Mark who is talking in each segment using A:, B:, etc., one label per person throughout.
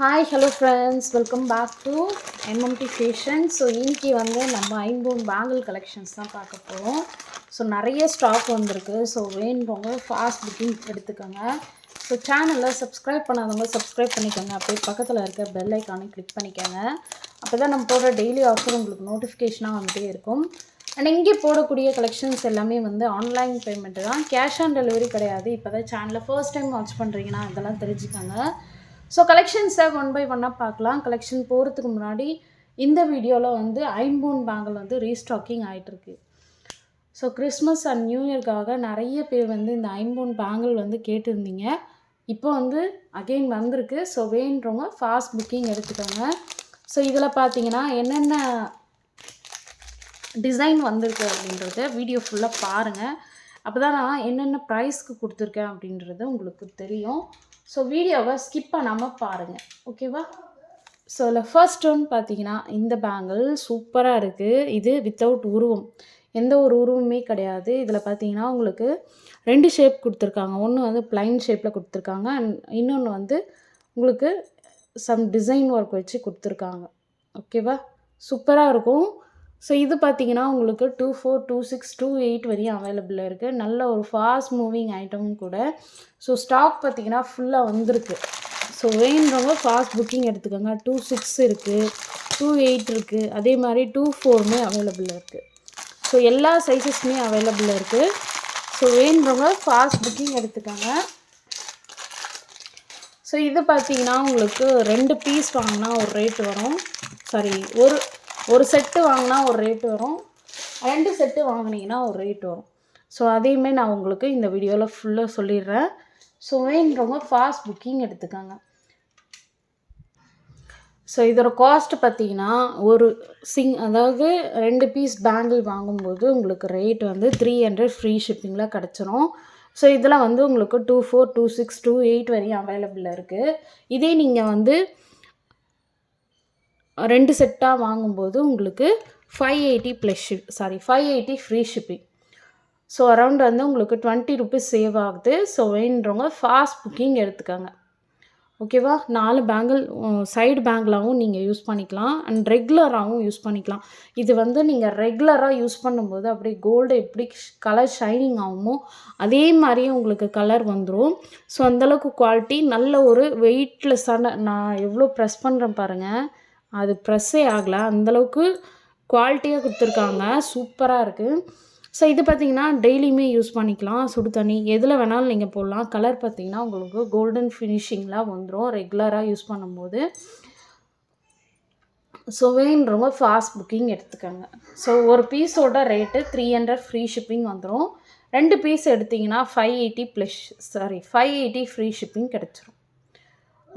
A: Hi hello friends welcome back to MMT fashion so இன்றைக்கி வந்து நம்ம ஐம்பூன் பேங்கிள் கலெக்ஷன்ஸ் தான் பார்க்க போகிறோம் ஸோ நிறைய ஸ்டாக் வந்திருக்கு. ஸோ வேணுறவங்க ஃபாஸ்ட் புக்கிங் எடுத்துக்கோங்க. ஸோ சேனலில் சப்ஸ்கிரைப் பண்ணாதவங்க சப்ஸ்கிரைப் பண்ணிக்கோங்க. அப்படியே பக்கத்தில் இருக்க பெல் ஐக்கானை கிளிக் பண்ணிக்கோங்க. அப்போ தான் நம்ம போடுற டெய்லி ஆஃபர் உங்களுக்கு நோட்டிஃபிகேஷனாக வந்துட்டே இருக்கும். அண்ட் இங்கே போடக்கூடிய கலெக்ஷன்ஸ் எல்லாமே வந்து ஆன்லைன் பேமெண்ட்டு தான். கேஷ் ஆன் டெலிவரி கிடையாது. இப்போ தான் சேனலில் ஃபர்ஸ்ட் டைம் வாட்ச் பண்ணுறீங்கன்னா அதெல்லாம் தெரிஞ்சுக்கோங்க. ஸோ கலெக்ஷன்ஸை ஒன் பை ஒன்னாக பார்க்கலாம். கலெக்ஷன் போகிறதுக்கு முன்னாடி இந்த வீடியோவில் வந்து ஐம்பூன் பேங்கிள் வந்து ரீஸ்டாக்கிங் ஆகிட்டுருக்கு ஸோ கிறிஸ்மஸ் அண்ட் நியூ இயர்க்காக நிறைய பேர் வந்து இந்த ஐம்பூன் பேங்கிள் வந்து கேட்டிருந்தீங்க. இப்போ வந்து அகெயின் வந்திருக்கு. ஸோ வேணுறவங்க ஃபாஸ்ட் புக்கிங் எடுத்துக்கோங்க. ஸோ இதில் பார்த்தீங்கன்னா என்னென்ன டிசைன் வந்திருக்கு அப்படின்றத வீடியோ ஃபுல்லாக பாருங்கள் அப்போ தான் நான் என்னென்ன ப்ரைஸ்க்கு கொடுத்துருக்கேன் அப்படின்றது உங்களுக்கு தெரியும். ஸோ வீடியோவை ஸ்கிப் பண்ணாமல் பாருங்கள் ஓகேவா ஸோ இதில் ஃபர்ஸ்ட் ஒன் பார்த்தீங்கன்னா இந்த பேங்கிள் சூப்பராக இருக்குது இது வித்தவுட் உருவம். எந்த ஒரு உருவமே கிடையாது. இதில் பார்த்தீங்கன்னா உங்களுக்கு ரெண்டு ஷேப் கொடுத்துருக்காங்க. ஒன்று வந்து பிளைன் ஷேப்பில் கொடுத்துருக்காங்க. அண்ட் இன்னொன்று வந்து உங்களுக்கு சம் டிசைன் ஒர்க் வச்சு கொடுத்துருக்காங்க. ஓகேவா சூப்பராக இருக்கும். ஸோ இது பார்த்தீங்கன்னா உங்களுக்கு two four two six two eight வரையும் அவைலபிளாக இருக்குது நல்ல ஒரு ஃபாஸ்ட் மூவிங் ஐட்டமும் கூட. ஸோ ஸ்டாக் பார்த்தீங்கன்னா ஃபுல்லாக வந்திருக்கு. ஸோ வேணுறவங்க ஃபாஸ்ட் புக்கிங் எடுத்துக்கோங்க. டூ சிக்ஸ் இருக்குது டூ எயிட் இருக்குது அதே மாதிரி டூ ஃபோருமே அவைலபிளாக இருக்குது ஸோ எல்லா சைஸஸுமே அவைலபிளாக இருக்குது ஸோ வேணுறவங்க ஃபாஸ்ட் புக்கிங் எடுத்துக்கோங்க. ஸோ இது பார்த்தீங்கன்னா உங்களுக்கு ரெண்டு பீஸ் வாங்கினா ஒரு ரேட் வரும். சாரி ஒரு ஒரு செட்டு வாங்கினா ஒரு ரேட் வரும். ரெண்டு செட்டு வாங்கினீங்கன்னா ஒரு ரேட் வரும். ஸோ அதையுமே நான் உங்களுக்கு இந்த வீடியோவில் ஃபுல்லாக சொல்லிடுறேன். ஸோ வேணுறவங்க ஃபாஸ்ட் புக்கிங் எடுத்துக்கோங்க. ஸோ இதோட காஸ்ட் பார்த்தீங்கன்னா ஒரு சிங் அதாவது ரெண்டு பீஸ் பேங்கிள் வாங்கும்போது உங்களுக்கு ரேட் வந்து த்ரீ ஹண்ட்ரட் ஃப்ரீ ஷிப்பிங்கில் கிடச்சிரும். ஸோ இதில் வந்து உங்களுக்கு two four two six two eight வரையும் அவைலபிளாக இருக்குது இதே நீங்கள் வந்து ரெண்டு செட்டாக வாங்கும்போது உங்களுக்கு five eighty plus ship sorry five eighty free shipping so around வந்து உங்களுக்கு டுவெண்ட்டி ருபீஸ் சேவ் ஆகுது. ஸோ வேணுன்றவங்க ஃபாஸ்ட் புக்கிங் எடுத்துக்கோங்க. ஓகேவா நாலு பேங்கிள் சைடு பேங்கிளாகவும் நீங்கள் யூஸ் பண்ணிக்கலாம். அண்ட் ரெகுலராகவும் யூஸ் பண்ணிக்கலாம். இது வந்து நீங்கள் ரெகுலராக யூஸ் பண்ணும்போது அப்படியே கோல்டு எப்படி கலர் ஷைனிங் ஆகுமோ அதே மாதிரியே உங்களுக்கு கலர் வந்துடும் ஸோ அந்தளவுக்கு குவாலிட்டி நல்ல ஒரு வெயிட்லெஸ்ஸான நான் எவ்வளோ ப்ரெஸ் பண்ணுறேன் பாருங்கள் அது ப்ரெஸ்ஸே ஆகலை. அந்தளவுக்கு குவாலிட்டியாக கொடுத்துருக்காங்க. சூப்பராக இருக்குது ஸோ இது பார்த்திங்கன்னா டெய்லியுமே யூஸ் பண்ணிக்கலாம். சுடு தண்ணி எதில் வேணாலும் நீங்கள் போடலாம். கலர் பார்த்திங்கன்னா உங்களுக்கு கோல்டன் ஃபினிஷிங்லாம் வந்துடும் ரெகுலராக யூஸ் பண்ணும்போது. ஸோ வேணுறவங்க ஃபாஸ்ட் புக்கிங் எடுத்துக்கோங்க. ஸோ ஒரு பீஸோட rate three hundred free shipping வந்துடும் ரெண்டு பீஸ் எடுத்திங்கன்னா five eighty plus sorry five eighty free shipping கிடச்சிரும்.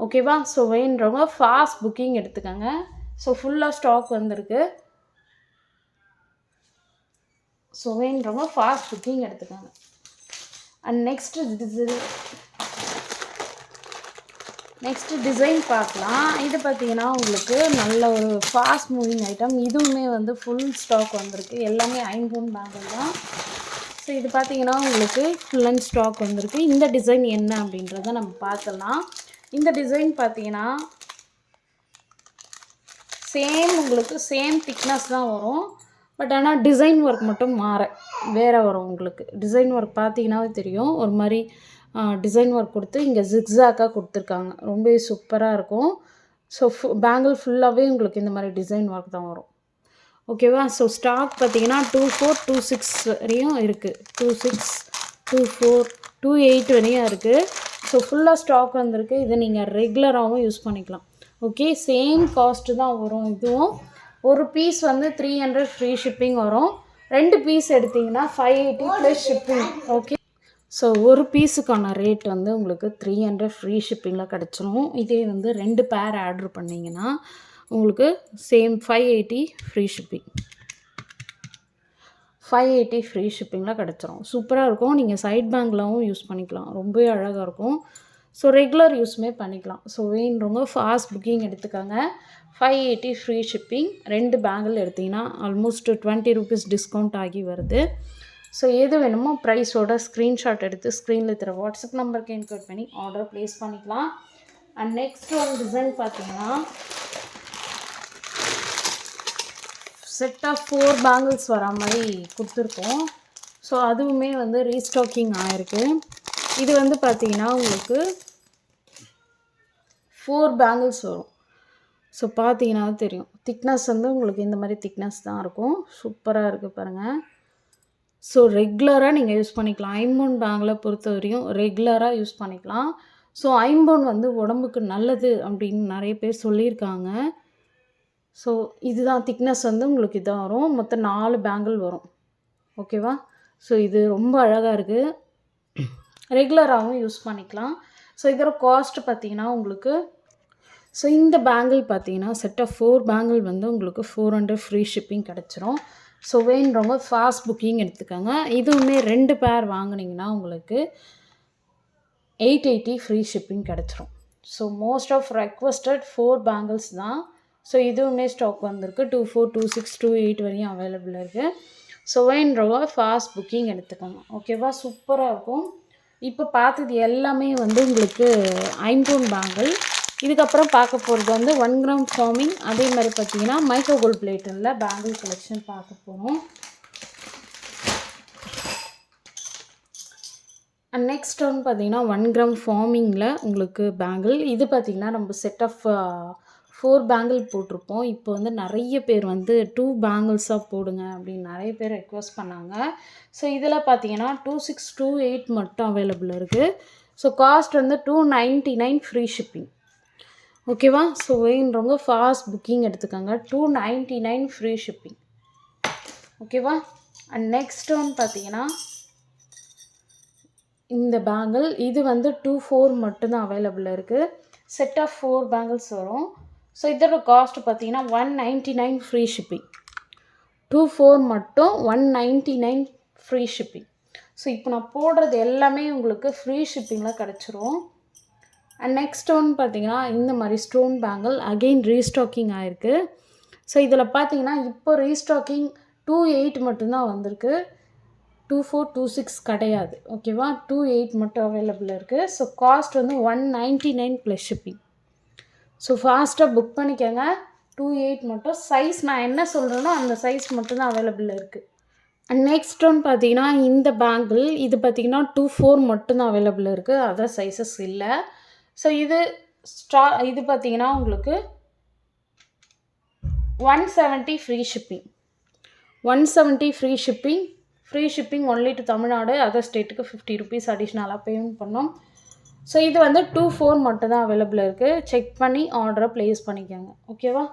A: ஓகேவா? ஸோ வேணுறவங்க ஃபாஸ்ட் புக்கிங் எடுத்துக்கோங்க. ஸோ ஃபுல்லாக ஸ்டாக் வந்திருக்கு. ஸோ வேணுறவங்க ஃபாஸ்ட் புக்கிங் எடுத்துக்கோங்க. அண்ட் நெக்ஸ்ட்டு நெக்ஸ்ட்டு டிசைன் பார்க்கலாம். இது பார்த்தீங்கன்னா உங்களுக்கு நல்ல ஒரு ஃபாஸ்ட் மூவிங் ஐட்டம் இதுவுமே வந்து ஃபுல் ஸ்டாக் வந்திருக்கு. எல்லாமே ஐம்பூன் பேங்கிள் தான். ஸோ இது பார்த்தீங்கன்னா உங்களுக்கு ஃபுல் அண்ட் ஸ்டாக் வந்திருக்கு. இந்த டிசைன் என்ன அப்படின்றத நம்ம பார்க்கலாம். இந்த டிசைன் பார்த்தீங்கன்னா சேம் உங்களுக்கு சேம் திக்னஸ் தான் வரும். பட் ஆனால் டிசைன் ஒர்க் மட்டும் மாற வேறு வரும் உங்களுக்கு. டிசைன் ஒர்க் பார்த்தீங்கன்னாவே தெரியும். ஒரு மாதிரி டிசைன் ஒர்க் கொடுத்து இங்கே ஜிக்ஸாக்காக கொடுத்துருக்காங்க. ரொம்பவே சூப்பராக இருக்கும். ஸோ ஃபு பேங்கிள் ஃபுல்லாகவே உங்களுக்கு இந்த மாதிரி டிசைன் ஒர்க் தான் வரும். ஓகேவா ஸோ ஸ்டாக் பார்த்தீங்கன்னா டூ ஃபோர் டூ சிக்ஸ் வரையும் இருக்குது two six two four two eight வரையும் இருக்குது ஸோ ஃபுல்லாக ஸ்டாக் வந்திருக்கு. இதை நீங்கள் ரெகுலராகவும் யூஸ் பண்ணிக்கலாம். ஓகே சேம் காஸ்ட்டு தான் வரும். இதுவும் ஒரு பீஸ் வந்து த்ரீ ஹண்ட்ரட் ஃப்ரீ ஷிப்பிங் வரும். ரெண்டு பீஸ் எடுத்திங்கன்னா five eighty plus shipping okay so ஒரு பீஸுக்கான ரேட் வந்து உங்களுக்கு த்ரீ ஹண்ட்ரட் ஃப்ரீ ஷிப்பிங்கில் கிடச்சிரும். இதே வந்து ரெண்டு பேர் ஆர்டர் பண்ணிங்கன்னா உங்களுக்கு same five eighty free shipping five eighty free ஷிப்பிங்கில் கிடச்சிரும். சூப்பராக இருக்கும். நீங்கள் சைட் பேங்க்லாவும் யூஸ் பண்ணிக்கலாம். ரொம்பவே அழகாக இருக்கும். ஸோ ரெகுலர் யூஸுமே பண்ணிக்கலாம். ஸோ வேணுறவங்க ஃபாஸ்ட் புக்கிங் எடுத்துக்கோங்க. ஃபைவ் எயிட்டி ஃப்ரீ ஷிப்பிங் ரெண்டு பேங்கிள் எடுத்திங்கன்னா ஆல்மோஸ்ட் டுவெண்ட்டி ருபீஸ் டிஸ்கவுண்ட் ஆகி வருது. ஸோ எது வேணுமோ ப்ரைஸோட ஸ்க்ரீன்ஷாட் எடுத்து ஸ்க்ரீனில் தர வாட்ஸ்அப் நம்பருக்கு இன்க்ளூட் பண்ணி ஆர்டர் ப்ளேஸ் பண்ணிக்கலாம். அண்ட் நெக்ஸ்ட் ஒன் டிசைன் பார்த்தீங்கன்னா செட் ஆஃப் ஃபோர் பேங்கிள்ஸ் வர மாதிரி கொடுத்துருக்கோம். ஸோ அதுவுமே வந்து ரீஸ்டாக்கிங் ஆயிருக்கு. இது வந்து பார்த்திங்கன்னா உங்களுக்கு ஃபோர் பேங்கிள்ஸ் வரும். ஸோ பார்த்தீங்கன்னா தெரியும். திக்னஸ் வந்து உங்களுக்கு இந்த மாதிரி திக்னஸ் தான் இருக்கும். சூப்பராக இருக்குது பாருங்கள் ஸோ ரெகுலராக நீங்கள் யூஸ் பண்ணிக்கலாம். ஐம்பொன் பேங்கில் பொறுத்த வரையும் ரெகுலராக யூஸ் பண்ணிக்கலாம். ஸோ ஐம்பொன் வந்து உடம்புக்கு நல்லது அப்படின்னு நிறைய பேர் சொல்லியிருக்காங்க. ஸோ இதுதான் திக்னஸ் வந்து உங்களுக்கு இதுதான் வரும். மொத்தம் நாலு பேங்கிள் வரும். ஓகேவா ஸோ இது ரொம்ப அழகாக இருக்குது ரெகுலராகவும் யூஸ் பண்ணிக்கலாம். ஸோ இதோட காஸ்ட் பார்த்தீங்கன்னா உங்களுக்கு ஸோ இந்த பேங்கிள் பார்த்தீங்கன்னா செட் ஆஃப் ஃபோர் பேங்கிள் வந்து உங்களுக்கு ஃபோர் ஹண்ட்ரட் ஃப்ரீ ஷிப்பிங் கிடச்சிரும். ஸோ வேணுறவங்க ஃபாஸ்ட் புக்கிங் எடுத்துக்கோங்க. இதுவுமே ரெண்டு பேர் வாங்கினீங்கன்னா உங்களுக்கு எயிட் எயிட்டி ஃப்ரீ ஷிப்பிங் கிடச்சிரும். So most of requested four bangles தான். ஸோ இதுவுமே ஸ்டாக் வந்திருக்கு. Two four two six two eight வரையும் அவைலபிள் இருக்குது சுவைன் ரவா ஃபாஸ்ட் புக்கிங் எடுத்துக்கோங்க. ஓகேவா சூப்பராக இருக்கும். இப்போ பார்த்தது எல்லாமே வந்து உங்களுக்கு ஐம்பூன் பேங்கிள் இதுக்கப்புறம் பார்க்க போகிறது வந்து ஒன் கிராம் ஃபார்மிங் அதே மாதிரி பார்த்தீங்கன்னா மைக்ரோ கோல்ட் பிளேட்டில் பேங்கிள் கலெக்ஷன் பார்க்க போகிறோம் அண்ட் நெக்ஸ்ட் வந்து பார்த்தீங்கன்னா ஒன் கிராம் ஃபார்மிங்கில் உங்களுக்கு பேங்கிள் இது பார்த்திங்கன்னா நம்ம செட் ஆஃப் ஃபோர் பேங்கிள் போட்டிருப்போம். இப்போ வந்து நிறைய பேர் வந்து டூ பேங்கிள்ஸாக போடுங்க அப்படின்னு நிறைய பேர் ரெக்வஸ்ட் பண்ணாங்க. ஸோ இதில் பார்த்தீங்கன்னா டூ சிக்ஸ் டூ எயிட் மட்டும் அவைலபிள் இருக்குது ஸோ காஸ்ட் வந்து two ninety nine free shipping ஓகேவா ஸோ வேணுறவங்க ஃபாஸ்ட் புக்கிங் எடுத்துக்கோங்க. Two ninety nine free shipping ஓகேவா அண்ட் நெக்ஸ்ட் ஒன் பார்த்தீங்கன்னா இந்த பேங்கிள் இது வந்து டூ ஃபோர் மட்டும்தான் அவைலபிள் இருக்குது செட் ஆஃப் ஃபோர் பேங்கிள்ஸ் வரும். ஸோ இதோட காஸ்ட் பார்த்தீங்கன்னா one ninety nine free shipping two four மட்டும் one ninety nine free shipping so இப்போ நான் போடுறது எல்லாமே உங்களுக்கு ஃப்ரீ ஷிப்பிங்கில் கிடச்சிரும். அண்ட் நெக்ஸ்ட் ஒன் பார்த்தீங்கன்னா இந்த மாதிரி ஸ்டோன் பேங்கிள் அகெயின் ரீஸ்டாக்கிங் ஆகிருக்கு ஸோ இதில் பார்த்தீங்கன்னா இப்போ ரீஸ்டாக்கிங் டூ எயிட் மட்டும்தான் வந்திருக்கு. டூ ஃபோர் டூ சிக்ஸ் கிடையாது. ஓகேவா டூ எயிட் மட்டும் அவைலபிள் இருக்குது ஸோ காஸ்ட் வந்து one ninety nine plus shipping so ஃபாஸ்ட்டாக புக் பண்ணிக்கோங்க. டூ எயிட் மட்டும். சைஸ் நான் என்ன சொல்கிறேனோ அந்த சைஸ் மட்டும்தான் அவைலபிள் இருக்குது அண்ட் நெக்ஸ்ட் ஒன் பார்த்தீங்கன்னா இந்த பேங்கிள் இது பார்த்தீங்கன்னா டூ ஃபோர் மட்டும்தான் அவைலபிள் இருக்குது அதர் சைஸஸ் இல்லை. ஸோ இது ஸ்டா இது பார்த்தீங்கன்னா உங்களுக்கு one seventy free shipping one seventy free shipping free shipping only to Tamil Nadu other ஸ்டேட்டுக்கு ஃபிஃப்டி ருபீஸ் அடிஷ்னலாக பேமெண்ட் பண்ணோம். ஸோ இது வந்து டூ ஃபோர் மட்டும் தான் அவைலபிள் இருக்குது செக் பண்ணி ஆர்டரை ப்ளேஸ் பண்ணிக்கோங்க. ஓகேவா